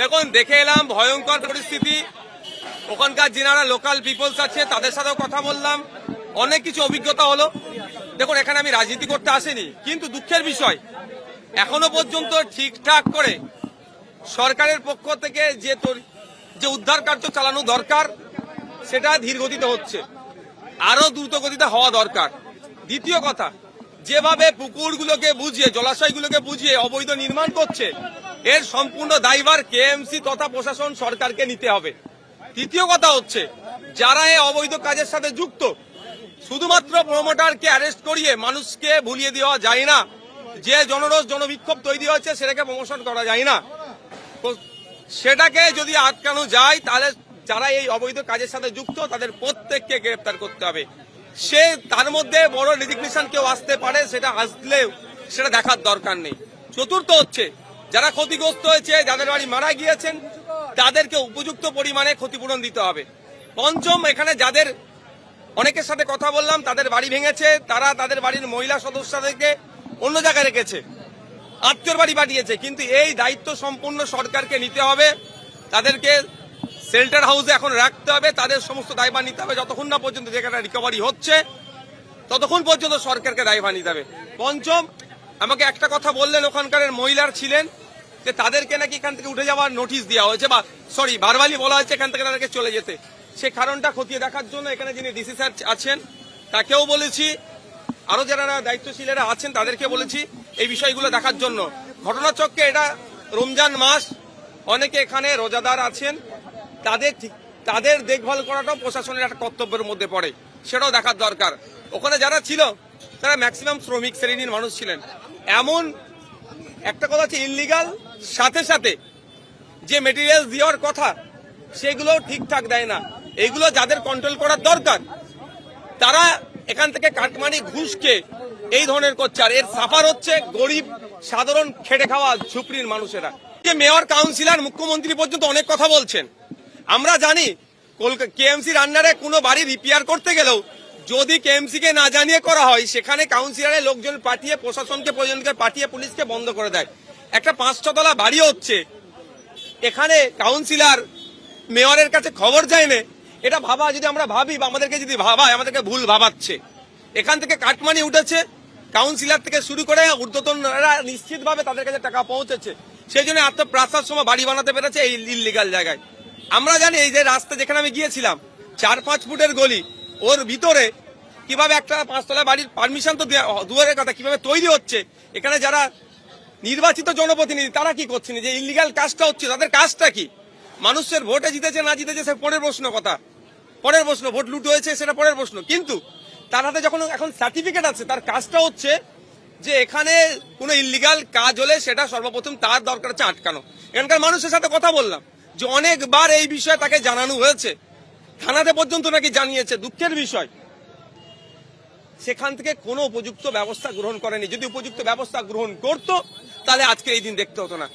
দেখুন, দেখে এলাম, ভয়ঙ্কর পরিস্থিতি। ওখানকার যিনারা লোকাল পিপলস আছে, তাদের সাথেও কথা বললাম। অনেক কিছু অভিজ্ঞতা হলো। দেখুন, এখানে আমি রাজনীতি করতে আসিনি, কিন্তু দুঃখের বিষয়, এখনও পর্যন্ত ঠিকঠাক করে সরকারের পক্ষ থেকে যে যে উদ্ধার কার্য চালানো দরকার, সেটা ধীর গতিতে হচ্ছে। আরও দ্রুত গতিতে হওয়া দরকার। দ্বিতীয় কথা, যেভাবে পুকুরগুলোকে বুঝিয়ে, জলাশয়গুলোকে বুঝিয়ে অবৈধ নির্মাণ করছে এর সম্পূর্ণ দায়ভার কেএমসি তথা প্রশাসন সরকারকে নিতে হবে। তৃতীয় কথা হচ্ছে, যারা এই অবৈধ কাজের সাথে যুক্ত, শুধুমাত্র প্রমোটারকে অ্যারেস্ট করিয়ে মানুষকে ভুলিয়ে দেওয়া যায় না। যে জনরোষ, জনবিক্ষোভ তৈরি হয়েছে, সেটাকে প্রমোশন করা যায় না। সেটাকে যদি আটকানো যায়, তাহলে যারা এই অবৈধ কাজের সাথে যুক্ত, তাদের প্রত্যেককে গ্রেপ্তার করতে হবে। সে, তার মধ্যে বড় রেজিগনেশন কেউ আসতে পারে, সেটা আসলেও সেটা দেখার দরকার নেই। চতুর্থ হচ্ছে যারা ক্ষতিগ্রস্ত হয়েছে, যাদের বাড়ি মারা গিয়েছেন, তাদেরকে উপযুক্ত পরিমাণে ক্ষতিপূরণ দিতে হবে। পঞ্চম, এখানে যাদের অনেকের সাথে কথা বললাম, তাদের বাড়ি ভেঙেছে, তারা তাদের বাড়ির মহিলা সদস্যদেরকে অন্য জায়গায় রেখেছে, আত্মীয়র বাড়ি পাঠিয়েছে। কিন্তু এই দায়িত্ব সম্পূর্ণ সরকারকে নিতে হবে। তাদেরকে শেল্টার হাউসে এখন রাখতে হবে। তাদের সমস্ত দায়ভার নিতে হবে। যতক্ষণ না পর্যন্ত যেখানে রিকভারি হচ্ছে, ততক্ষণ পর্যন্ত সরকারকে দায়ভার নিতে হবে। পঞ্চম, আমাকে একটা কথা বললেন, ওখানকার মহিলার ছিলেন। যে তাদেরকে নাকি এখান থেকে উঠে যাওয়ার নোটিশ দেওয়া হয়েছে বা সরি বারবারই বলা হয়েছে এখান থেকে তাদেরকে চলে যেতে। সে কারণটা খতিয়ে দেখার জন্য এখানে যিনি ডিসি স্যার আছেন, তাকেও বলেছি, আরও যারা দায়িত্বশীলেরা আছেন তাদেরকে বলেছি এই বিষয়গুলো দেখার জন্য। ঘটনাচক্রে এটা রমজান মাস, অনেকে এখানে রোজাদার আছেন, তাদের তাদের দেখভাল করাটাও প্রশাসনের একটা কর্তব্যের মধ্যে পড়ে, সেটাও দেখার দরকার। ওখানে যারা ছিল, তারা ম্যাক্সিমাম শ্রমিক শ্রেণির মানুষ ছিলেন। এমন একটা কথা হচ্ছে ইনলিগাল সাথে সাথে যে মেটেরিয়াল দেওয়ার কথা সেগুলো ঠিকঠাক দেয় না। এগুলো যাদের কন্ট্রোল করার দরকার, তারা এখান থেকে কাটমানি ঘুষকে এই ধরনের করছে। আর এর সাফার হচ্ছে গরিব, সাধারণ, খেটে খাওয়া ঝুপড়ির মানুষেরা। যে মেয়র কাউন্সিলর মুখ্যমন্ত্রী পর্যন্ত অনেক কথা বলছেন। আমরা জানি কেএমসির আন্ডারে কোনো বাড়ি রিপেয়ার করতে গেলেও যদি কেএমসি কে না জানিয়ে করা হয়, সেখানে কাউন্সিলরের লোকজন পাঠিয়ে, প্রশাসনকে, প্রয়োজনকে পাঠিয়ে পুলিশকে বন্ধ করে দেয়। একটা পাঁচ ছতলা বাড়ি হচ্ছে। এখানে কাউন্সিলর, মেয়রের কাছে খবর যায় না। এটা ভাবা, যদি আমরা ভাবি, বা আমাদেরকে যদি ভাবায়, আমাদেরকে ভুল ভাবাচ্ছে। এখান থেকে কাটমানি উঠেছে। কাউন্সিলর থেকে শুরু করে ঊর্ধ্বতনরা নিশ্চিতভাবে তাদের কাছে টাকা পৌঁছেছে। সেই জন্য আত্মপ্রাসার সময় বাড়ি বানাতে পেরেছে এই ইলিগাল জায়গায়। আমরা জানি এই যে রাস্তা যেখানে আমি গিয়েছিলাম চার পাঁচ ফুটের গলি। ওর ভিতরে কীভাবে একটা পাঁচতলা বাড়ির পারমিশন তো দেয়া- দুয়ারের কথা, কীভাবে তৈরি হচ্ছে, এখানে যারা নির্বাচিত জনপ্রতিনিধি, তারা কি করছেন যে ইলিগাল কাজটা হচ্ছে, তাদের কাজটা কি? মানুষের ভোটে জিতেছে, না জিতেছে, সে পরের প্রশ্ন কথা। পরের প্রশ্ন, ভোট লুট হয়েছে, সেটা পরের প্রশ্ন। কিন্তু তার হাতে যখন এখন সার্টিফিকেট আছে, তার কাজটা হচ্ছে যে এখানে কোনো ইলিগাল কাজ হলে সেটা সর্বপ্রথম তার দরকার হচ্ছে আটকানো। এখানকার মানুষের সাথে কথা বললাম যে অনেকবার এই বিষয়ে তাকে জানানো হয়েছে। থানাতে পর্যন্ত নাকি জানিয়েছে, দুঃখের বিষয়। সেখান থেকে কোনো উপযুক্ত ব্যবস্থা গ্রহণ করেনি। যদি উপযুক্ত ব্যবস্থা গ্রহণ করত, তাহলে আজকে এই দিন দেখতে হতো না।